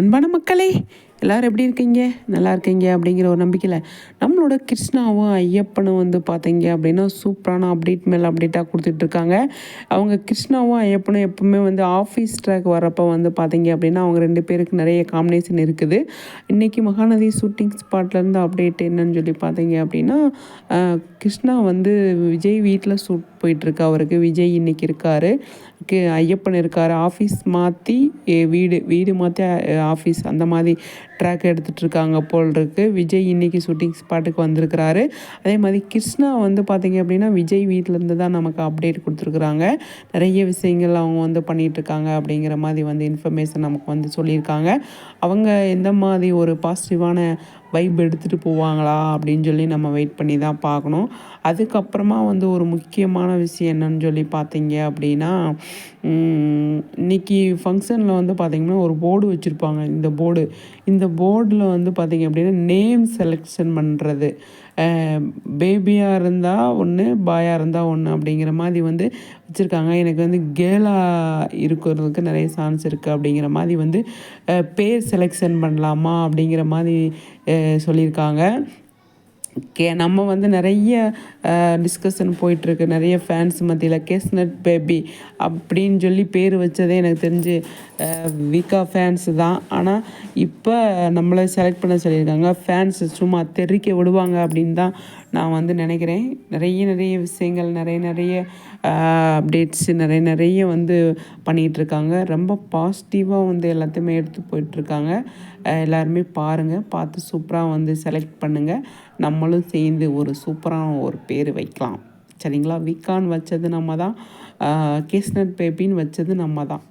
அன்பான மக்களே எல்லோரும் எப்படி இருக்கீங்க? நல்லா இருக்கீங்க அப்படிங்கிற ஒரு நம்பிக்கையில் நம்மளோட கிருஷ்ணாவும் ஐயப்பனும் வந்து பார்த்தீங்க அப்படின்னா சூப்பரான அப்டேட் மேலே அப்டேட்டாக கொடுத்துட்ருக்காங்க அவங்க கிருஷ்ணாவும் ஐயப்பனும் எப்பவுமே வந்து ஆஃபீஸ் ட்ராக் வரப்போ வந்து பார்த்தீங்க அப்படின்னா அவங்க ரெண்டு பேருக்கு நிறைய காம்பினேஷன் இருக்குது. இன்றைக்கி மகாநதி ஷூட்டிங் ஸ்பாட்லேருந்து அப்டேட் என்னன்னு சொல்லி பார்த்தீங்க அப்படின்னா கிருஷ்ணா வந்து விஜய் வீட்டில் ஷூட் போயிட்டுருக்கு அவருக்கு. விஜய் இன்றைக்கி இருக்கார். ஐயப்பன் இருக்கார். ஆஃபீஸ் மாற்றி வீடு வீடு மாற்றி ஆஃபீஸ் அந்த மாதிரி ட்ராக் எடுத்துகிட்ருக்காங்க போல் இருக்குது விஜய் இன்றைக்கி ஷூட்டிங் ஸ்பாட்டுக்கு வந்திருக்கிறாரு. அதே மாதிரி கிருஷ்ணா வந்து பார்த்திங்க அப்படின்னா விஜய் வீட்டிலேருந்து தான் நமக்கு அப்டேட் கொடுத்துருக்குறாங்க. நிறைய விஷயங்கள் அவங்க வந்து பண்ணிகிட்ருக்காங்க அப்படிங்கிற மாதிரி வந்து இன்ஃபர்மேஷன் நமக்கு வந்து சொல்லியிருக்காங்க. அவங்க எந்த மாதிரி ஒரு பாசிட்டிவான வைப் எடுத்துகிட்டு போவாங்களா அப்படின்னு சொல்லி நம்ம வெயிட் பண்ணி தான் பார்க்கணும். அதுக்கப்புறமா வந்து ஒரு முக்கியமான விஷயம் என்னன்னு சொல்லி பார்த்தீங்க அப்படின்னா இன்றைக்கி ஃபங்க்ஷனில் வந்து பார்த்திங்கன்னா ஒரு போர்டு வச்சுருப்பாங்க. இந்த போர்டு இந்த போர்டில் வந்து பார்த்திங்க அப்படின்னா நேம் செலெக்ஷன் பண்ணுறது பேபியாக இருந்தால் ஒன்று பாயாக இருந்தால் ஒன்று அப்படிங்கிற மாதிரி வந்து வச்சுருக்காங்க. எனக்கு வந்து கேலா இருக்கிறதுக்கு நிறைய சான்ஸ் இருக்குது அப்படிங்கிற மாதிரி வந்து பேர் செலெக்ஷன் பண்ணலாமா அப்படிங்கிற மாதிரி சொல்லியிருக்காங்க. கே நம்ம வந்து நிறைய டிஸ்கஷன் போயிட்டுருக்கு. நிறைய ஃபேன்ஸ் மத்தியில் கேஸ்னட் பேபி அப்படின்னு சொல்லி பேர் வச்சதே எனக்கு தெரிஞ்சு விகா ஃபேன்ஸ் தான். ஆனால் இப்போ நம்மளை செலக்ட் பண்ண சொல்லியிருக்காங்க. ஃபேன்ஸ் சும்மா தெறிக்க விடுவாங்க அப்படின்னு தான் நான் வந்து நினைக்கிறேன். நிறைய நிறைய விஷயங்கள் நிறைய நிறைய அப்டேட்ஸ் நிறைய நிறைய வந்து பண்ணிகிட்ருக்காங்க. ரொம்ப பாசிட்டிவாக வந்து எல்லாத்தையுமே எடுத்து போயிட்டுருக்காங்க எல்லாருமே பாருங்கள் பார்த்து சூப்பராக வந்து செலக்ட் பண்ணுங்கள் நம்மளும் சேர்ந்து ஒரு சூப்பரான ஒரு பேர் வைக்கலாம். சரிங்களா? விக்கான் வச்சது நம்ம தான். கேஸ்னட் பேபின்னு வச்சது நம்ம தான்.